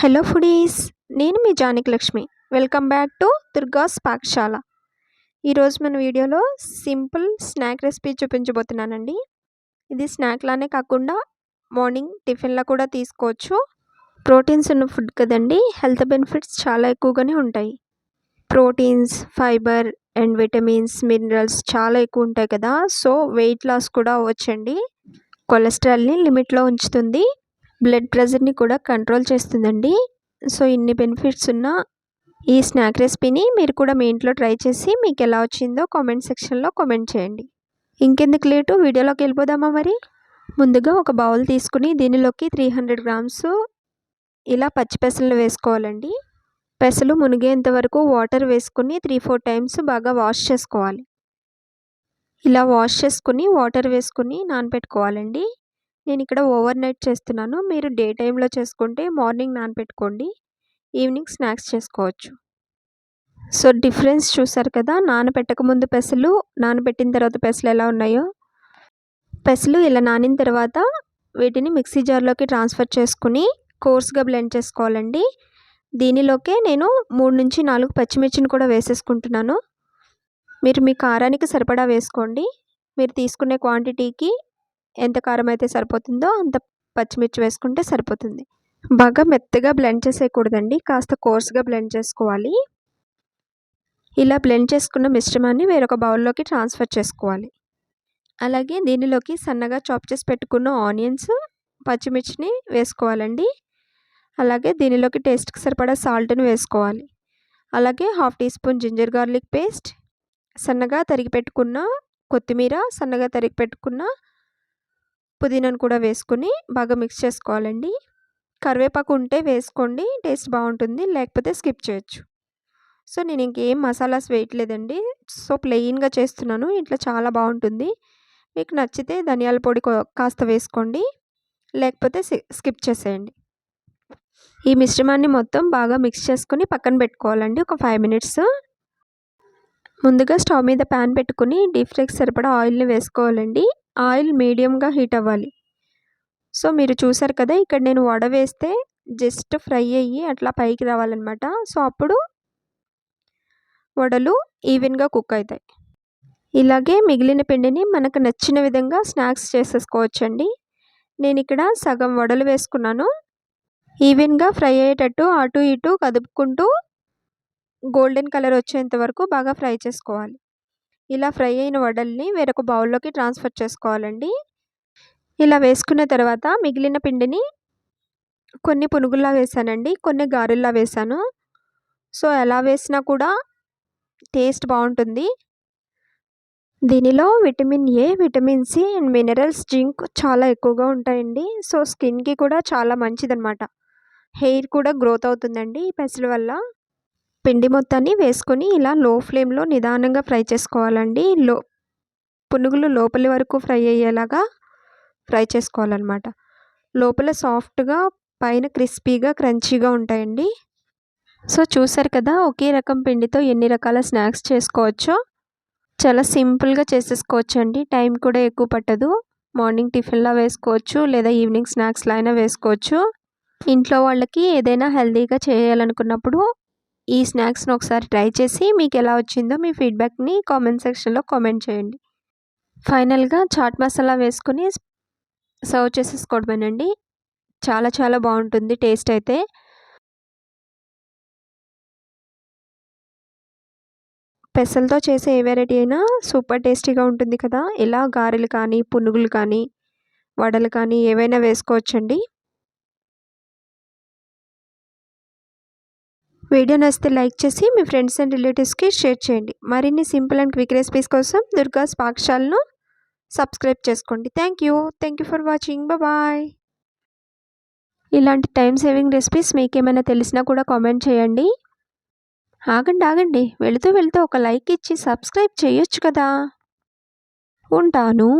Hello foodies నేను మీ Janik Lakshmi. Welcome back to Durga's Pathashala. ఈరోజు మన వీడియోలో సింపుల్ స్నాక్ రెసిపీ చూపించబోతున్నానండి. ఇది స్నాక్లానే కాకుండా మార్నింగ్ టిఫిన్లో కూడా తీసుకోవచ్చు. ప్రోటీన్స్ ఉన్న ఫుడ్ కదండి హెల్త్ బెనిఫిట్స్ చాలా ఎక్కువగానే ఉంటాయి. Proteins fibre and vitamins minerals చాలా ఎక్కువ ఉంటాయి కదా సో వెయిట్ లాస్ కూడా అవ్వచ్చండి. కొలెస్ట్రాల్ని లిమిట్లో ఉంచుతుంది. బ్లడ్ ప్రెషర్ని కూడా కంట్రోల్ చేస్తుందండి. సో ఇన్ని బెనిఫిట్స్ ఉన్న ఈ స్నాక్ రెసిపీని మీరు కూడా మీ ఇంట్లో ట్రై చేసి మీకు ఎలా వచ్చిందో కామెంట్ సెక్షన్లో కామెంట్ చేయండి. ఇంకెందుకు లేటు? వీడియోలోకి వెళ్ళిపోదామా మరి? ముందుగా ఒక బౌల్ తీసుకుని దీనిలోకి త్రీ హండ్రెడ్ గ్రామ్స్ ఇలా పచ్చి పెసలు వేసుకోవాలండి. పెసలు మునిగేంత వరకు వాటర్ వేసుకుని త్రీ ఫోర్ టైమ్స్ బాగా వాష్ చేసుకోవాలి. ఇలా వాష్ చేసుకుని వాటర్ వేసుకుని నానబెట్టుకోవాలండి నేను ఇక్కడ ఓవర్ నైట్ చేస్తున్నాను. మీరు డే టైంలో చేసుకుంటే మార్నింగ్ నానబెట్టుకోండి ఈవినింగ్ స్నాక్స్ చేసుకోవచ్చు. సో డిఫరెన్స్ చూసారు కదా! నానబెట్టక ముందు పెసలు నానబెట్టిన తర్వాత పెసలు ఎలా ఉన్నాయో. పెసలు ఇలా నానిన తర్వాత వీటిని మిక్సీ జార్లోకి ట్రాన్స్ఫర్ చేసుకుని కోర్స్గా బ్లెండ్ చేసుకోవాలండి. దీనిలోకే నేను మూడు నుంచి నాలుగు పచ్చిమిర్చిని కూడా వేసేసుకుంటున్నాను. మీరు మీ కారానికి సరిపడా వేసుకోండి. మీరు తీసుకునే క్వాంటిటీకి ఎంత కారం అయితే సరిపోతుందో అంత పచ్చిమిర్చి వేసుకుంటే సరిపోతుంది. బాగా మెత్తగా బ్లెండ్ చేసేయకూడదండి. కాస్త కోర్స్గా బ్లెండ్ చేసుకోవాలి. ఇలా బ్లెండ్ చేసుకున్న మిశ్రమాన్ని వేరొక బౌల్లోకి ట్రాన్స్ఫర్ చేసుకోవాలి. అలాగే దీనిలోకి సన్నగా చాప్ చేసి పెట్టుకున్న ఆనియన్స్ పచ్చిమిర్చిని వేసుకోవాలండి. అలాగే దీనిలోకి టేస్ట్కి సరిపడా సాల్ట్ని వేసుకోవాలి. అలాగే half teaspoon ginger garlic paste సన్నగా తరిగి పెట్టుకున్న కొత్తిమీర సన్నగా తరిగి పెట్టుకున్న పుదీనాను కూడా వేసుకుని బాగా మిక్స్ చేసుకోవాలండి. కరివేపాకు ఉంటే వేసుకోండి టేస్ట్ బాగుంటుంది లేకపోతే స్కిప్ చేయొచ్చు. సో నేను ఇంకేం మసాలాస్ వేయట్లేదండి. సో ప్లెయిన్గా చేస్తున్నాను ఇట్లా చాలా బాగుంటుంది. మీకు నచ్చితే ధనియాల పొడి కాస్త వేసుకోండి లేకపోతే స్కిప్ చేసేయండి. ఈ మిశ్రమాన్ని మొత్తం బాగా మిక్స్ చేసుకుని పక్కన పెట్టుకోవాలండి ఒక ఫైవ్ మినిట్స్ ముందుగా స్టవ్ మీద ప్యాన్ పెట్టుకుని డీప్ ఫ్రైకి సరిపడా ఆయిల్ని వేసుకోవాలండి. ఆయిల్ మీడియంగా హీట్ అవ్వాలి. సో మీరు చూసారు కదా ఇక్కడ నేను వడ వేస్తే జస్ట్ ఫ్రై అయ్యి అట్లా పైకి రావాలన్నమాట. సో అప్పుడు వడలు ఈవెన్గా కుక్ అవుతాయి. ఇలాగే మిగిలిన పిండిని మనకు నచ్చిన విధంగా స్నాక్స్ చేసేసుకోవచ్చండి. నేను ఇక్కడ సగం వడలు వేసుకున్నాను. ఈవెన్గా ఫ్రై అయ్యేటట్టు అటు ఇటు కదుపుకుంటూ గోల్డెన్ కలర్ వచ్చేంత వరకు బాగా ఫ్రై చేసుకోవాలి. ఇలా ఫ్రై అయిన వడల్ని వేరొక బౌల్లోకి ట్రాన్స్ఫర్ చేసుకోవాలండి. ఇలా వేసుకున్న తర్వాత మిగిలిన పిండిని కొన్ని పునుగుల్లా వేసానండి కొన్ని గారెల్లా వేసాను. సో ఎలా వేసినా కూడా టేస్ట్ బాగుంటుంది. దీనిలో vitamin A vitamin C and minerals zinc చాలా ఎక్కువగా ఉంటాయండి. సో స్కిన్కి కూడా చాలా మంచిదన్నమాట. హెయిర్ కూడా గ్రోత్ అవుతుందండి ఈ పెసల వల్ల. పిండి మొత్తాన్ని వేసుకొని ఇలా లో ఫ్లేమ్లో నిదానంగా ఫ్రై చేసుకోవాలండి. లో పునుగులు లోపలి వరకు ఫ్రై అయ్యేలాగా ఫ్రై చేసుకోవాలన్నమాట. లోపల సాఫ్ట్గా పైన క్రిస్పీగా క్రంచీగా ఉంటాయండి. సో చూసారు కదా ఒకే రకం పిండితో ఎన్ని రకాల స్నాక్స్ చేసుకోవచ్చో. చాలా సింపుల్గా చేసేసుకోవచ్చు అండి టైం కూడా ఎక్కువ పట్టదు. మార్నింగ్ టిఫిన్లా వేసుకోవచ్చు లేదా ఈవినింగ్ స్నాక్స్లో అయినా వేసుకోవచ్చు. ఇంట్లో వాళ్ళకి ఏదైనా హెల్తీగా చేయాలనుకున్నప్పుడు ఈ స్నాక్స్ని ఒకసారి ట్రై చేసి మీకు ఎలా వచ్చిందో మీ ఫీడ్బ్యాక్ని కామెంట్ సెక్షన్లో కామెంట్ చేయండి. ఫైనల్గా చాట్ మసాలా వేసుకొని సర్వ్ చేసేసుకోవడమేనండి. చాలా చాలా బాగుంటుంది టేస్ట్ అయితే. పెసలతో చేసే ఏ వెరైటీ అయినా సూపర్ టేస్టీగా ఉంటుంది కదా. ఇలా గారెలు కానీ పునుగులు కానీ వడలు కానీ ఏవైనా వేసుకోవచ్చండి. వీడియో నచ్చితే లైక్ చేసి మీ ఫ్రెండ్స్ అండ్ రిలేటివ్స్కి షేర్ చేయండి. మరిన్ని సింపుల్ అండ్ క్విక్ రెసిపీస్ కోసం దుర్గాస్ పాఠశాలను సబ్స్క్రైబ్ చేసుకోండి. Thank you. Thank you for watching. Bye. ఇలాంటి టైం సేవింగ్ రెసిపీస్ మీకు ఏమైనా తెలిసినా కూడా కామెంట్ చేయండి. ఆగండి ఆగండి. వెళుతూ వెళుతూ ఒక లైక్ ఇచ్చి సబ్స్క్రైబ్ చేయొచ్చు కదా. ఉంటాను.